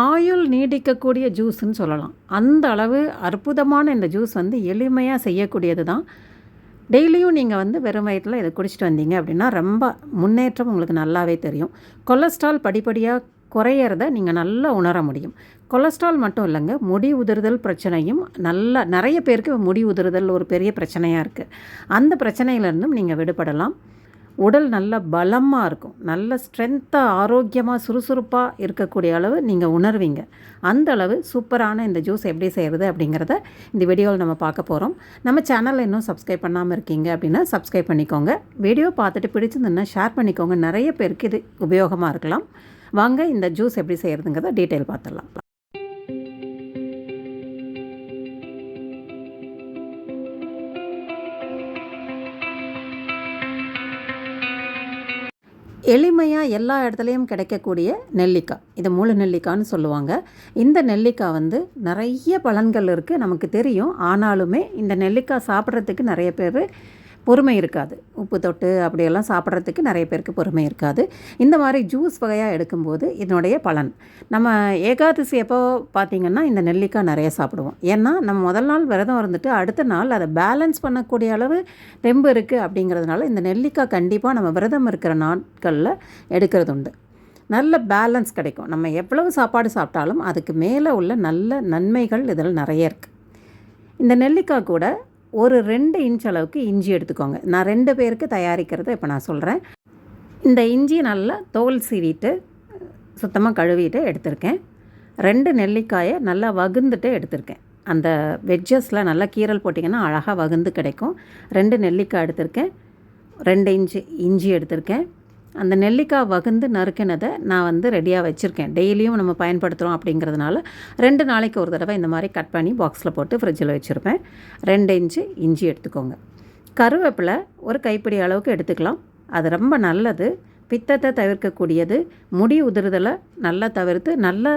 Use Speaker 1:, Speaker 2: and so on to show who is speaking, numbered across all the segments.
Speaker 1: ஆயுள் நீடிக்கக்கூடிய ஜூஸ்ன்னு சொல்லலாம். அந்த அளவு அற்புதமான இந்த ஜூஸ் வந்து எளிமையாக செய்யக்கூடியது தான். டெய்லியும் நீங்கள் வந்து வெறும் வயிற்றில் இதை குடிச்சிட்டு வந்தீங்க அப்படின்னா ரொம்ப முன்னேற்றம் உங்களுக்கு நல்லாவே தெரியும். கொலஸ்ட்ரால் படிப்படியாக குறையிறத நீங்கள் நல்லா உணர முடியும். கொலஸ்ட்ரால் மட்டும் இல்லைங்க முடி உதிர்தல் பிரச்சனையும் நல்லா நிறைய பேருக்கு முடி உதிர்தல் ஒரு பெரிய பிரச்சனையாக இருக்குது அந்த பிரச்சனையிலேருந்தும் நீங்கள் விடுபடலாம். உடல் நல்ல பலமாக இருக்கும். நல்ல ஸ்ட்ரென்த்தாக ஆரோக்கியமாக சுறுசுறுப்பாக இருக்கக்கூடிய அளவு நீங்கள் உணர்வீங்க. அந்த அளவு சூப்பரான இந்த ஜூஸ் எப்படி செய்கிறது அப்படிங்கிறத இந்த வீடியோவில் நம்ம பார்க்க போகிறோம் நம்ம சேனலில் இன்னும் சப்ஸ்கிரைப் பண்ணாமல் இருக்கீங்க அப்படின்னா சப்ஸ்கிரைப் பண்ணிக்கோங்க. வீடியோ பார்த்துட்டு பிடிச்சிருந்துன்னா ஷேர் பண்ணிக்கோங்க. நிறைய பேருக்கு இது உபயோகமாக இருக்கலாம். வாங்க இந்த ஜூஸ் எப்படி செய்கிறதுங்கிறத டீட்டெயில் பார்த்துடலாம். எளிமையாக எல்லா இடத்துலையும் கிடைக்கக்கூடிய நெல்லிக்காய். இது முழு நெல்லிக்காய்னு சொல்லுவாங்க. இந்த நெல்லிக்காய் வந்து நிறைய பலன்கள் இருக்குது நமக்கு தெரியும். ஆனாலுமே இந்த நெல்லிக்காய் சாப்பிட்றதுக்கு நிறைய பேர் பொறுமை இருக்காது. உப்பு தொட்டு அப்படியெல்லாம் சாப்பிட்றதுக்கு நிறைய பேருக்கு பொறுமை இருக்காது. இந்த மாதிரி ஜூஸ் வகையாக எடுக்கும்போது இதனுடைய பலன். நம்ம ஏகாதசி எப்போ பார்த்திங்கன்னா இந்த நெல்லிக்காய் நிறைய சாப்பிடுவோம். ஏன்னா நம்ம முதல் நாள் விரதம் இருந்துட்டு அடுத்த நாள் அதை பேலன்ஸ் பண்ணக்கூடிய அளவு தெம்பு இருக்குது அப்படிங்கிறதுனால இந்த நெல்லிக்காய் கண்டிப்பாக நம்ம விரதம் இருக்கிற நாட்களில் எடுக்கிறது உண்டு. நல்ல பேலன்ஸ் கிடைக்கும். நம்ம எவ்வளவு சாப்பாடு சாப்பிட்டாலும் அதுக்கு மேலே உள்ள நல்ல நன்மைகள் இதில் நிறைய இருக்குது இந்த நெல்லிக்காய் கூட ஒரு ரெண்டு இன்ச் அளவுக்கு இஞ்சி எடுத்துக்கோங்க. நான் ரெண்டு பேருக்கு தயாரிக்கிறத இப்போ நான் சொல்கிறேன் இந்த இஞ்சி நல்லா தோல் சீவிட்டு சுத்தமாக கழுவிட்டு எடுத்திருக்கேன். ரெண்டு நெல்லிக்காயை நல்லா வகுந்துட்டு எடுத்திருக்கேன். அந்த வெஜ்ஜஸில் நல்லா கீரல் போட்டிங்கன்னா அழகாக வகுந்து கிடைக்கும். ரெண்டு நெல்லிக்காய் எடுத்திருக்கேன். ரெண்டு இன்ச்சு இஞ்சி எடுத்திருக்கேன். அந்த நெல்லிக்காய் வகுந்து நறுக்கினதை நான் வந்து ரெடியாக வச்சுருக்கேன். டெய்லியும் நம்ம பயன்படுத்துகிறோம் அப்படிங்கிறதுனால ரெண்டு நாளைக்கு ஒரு தடவை இந்த மாதிரி கட் பண்ணி பாக்ஸில் போட்டு ஃப்ரிட்ஜில் வச்சுருப்பேன். ரெண்டு இன்ச்சு இஞ்சி எடுத்துக்கோங்க. கருவேப்பிலை ஒரு கைப்பிடி அளவுக்கு எடுத்துக்கலாம். அது ரொம்ப நல்லது. பித்தத்தை தவிர்க்கக்கூடியது முடி உதிர்தலை நல்லா தவிர்த்து நல்ல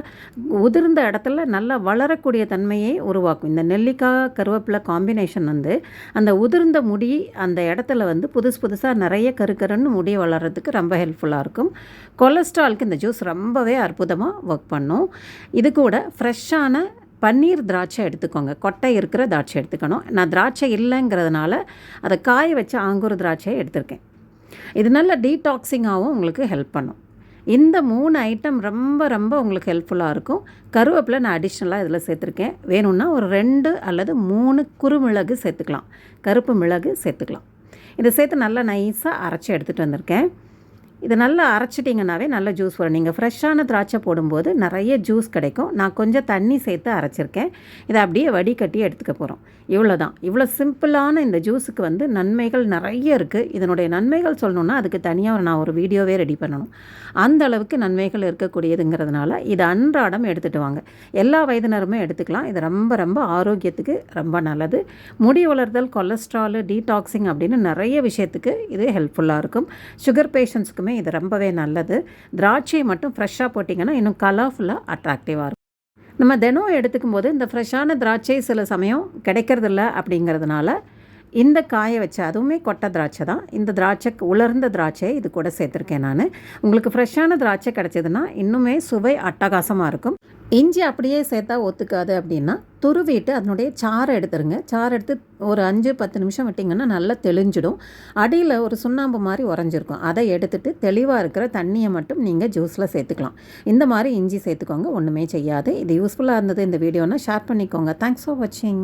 Speaker 1: உதிர்ந்த இடத்துல நல்லா வளரக்கூடிய தன்மையை உருவாக்கும். இந்த நெல்லிக்காய் கருவேப்பிலை காம்பினேஷன் வந்து அந்த உதிர்ந்த முடி அந்த இடத்துல வந்து புதுசு புதுசாக நிறைய கருக்கருன்னு முடி வளர்கிறதுக்கு ரொம்ப ஹெல்ப்ஃபுல்லாக இருக்கும். கொலஸ்ட்ரால்க்கு இந்த ஜூஸ் ரொம்பவே அற்புதமாக ஒர்க் பண்ணும். இது கூட ஃப்ரெஷ்ஷான பன்னீர் திராட்சை எடுத்துக்கோங்க. கொட்டை இருக்கிற திராட்சை எடுத்துக்கணும். நான் திராட்சை இல்லைங்கிறதுனால அதை காய வச்சு ஆங்கூர் திராட்சையை எடுத்திருக்கேன். இது நல்ல டீடாக்ஸிங்காகவும் உங்களுக்கு ஹெல்ப் பண்ணும். இந்த மூணு ஐட்டம் ரொம்ப ரொம்ப உங்களுக்கு ஹெல்ப்ஃபுல்லாக இருக்கும். கருவேப்பிலை நான் அடிஷ்னலாக இதில் சேர்த்துருக்கேன். வேணும்னா ஒரு ரெண்டு அல்லது மூணு குறுமிளகு சேர்த்துக்கலாம். கருப்பு மிளகு சேர்த்துக்கலாம். இதை சேர்த்து நல்லா நைஸாக அரைச்சி எடுத்துகிட்டு வந்திருக்கேன். இதை நல்லா அரைச்சிட்டிங்கனாவே நல்ல ஜூஸ் வரும். நீங்கள் ஃப்ரெஷ்ஷான திராட்சை போடும்போது நிறைய ஜூஸ் கிடைக்கும். நான் கொஞ்சம் தண்ணி சேர்த்து அரைச்சிருக்கேன். இதை அப்படியே வடிகட்டி எடுத்துக்க போகிறோம் இவ்வளோ தான் இவ்வளோ சிம்பிளான இந்த ஜூஸுக்கு வந்து நன்மைகள் நிறைய இருக்குது இதனுடைய நன்மைகள் சொல்லணுன்னா அதுக்கு தனியாக நான் ஒரு வீடியோவே ரெடி பண்ணணும். அந்த அளவுக்கு நன்மைகள் இருக்கக்கூடியதுங்கிறதுனால இதை அன்றாடம் எடுத்துகிட்டு வாங்க. எல்லா வயதினருமே எடுத்துக்கலாம். இது ரொம்ப ரொம்ப ஆரோக்கியத்துக்கு ரொம்ப நல்லது. முடி வளர்தல் கொலஸ்ட்ராலு டீடாக்ஸிங் அப்படின்னு நிறைய விஷயத்துக்கு இது ஹெல்ப்ஃபுல்லாக இருக்கும். சுகர் பேஷண்ட்ஸ்க்கு எல்லாருக்குமே இது ரொம்பவே நல்லது. திராட்சை மட்டும் ஃப்ரெஷ்ஷாக போட்டிங்கன்னா இன்னும் கலர்ஃபுல்லாக அட்ராக்டிவாக இருக்கும். நம்ம தினம் எடுத்துக்கும் போது இந்த ஃப்ரெஷ்ஷான திராட்சை சில சமயம் கிடைக்கிறதில்ல அப்படிங்கிறதுனால இந்த காய வச்ச அதுவுமே கொட்டை திராட்சை தான். இந்த திராட்சை உலர்ந்த திராட்சை இது கூட சேர்த்துருக்கேன் நான். உங்களுக்கு ஃப்ரெஷ்ஷான திராட்சை கிடச்சிதுன்னா இன்னுமே சுவை அட்டகாசமாக இருக்கும். இஞ்சி அப்படியே சேர்த்தா ஒத்துக்காது அப்படின்னா துருவிட்டு அதனுடைய சாறை எடுத்துருங்க. சாறு எடுத்து ஒரு அஞ்சு பத்து நிமிஷம் விட்டிங்கன்னா நல்லா தெளிஞ்சிடும். அடியில் ஒரு சுண்ணாம்பு மாதிரி உறைஞ்சிருக்கும். அதை எடுத்துகிட்டு தெளிவாக இருக்கிற தண்ணியை மட்டும் நீங்கள் ஜூஸில் சேர்த்துக்கலாம். இந்த மாதிரி இஞ்சி சேர்த்துக்கோங்க. ஒன்றுமே செய்யாது. இது யூஸ்ஃபுல்லாக இருந்தது இந்த வீடியோனா ஷேர் பண்ணிக்கோங்க. தேங்க்ஸ் ஃபார் வாட்சிங்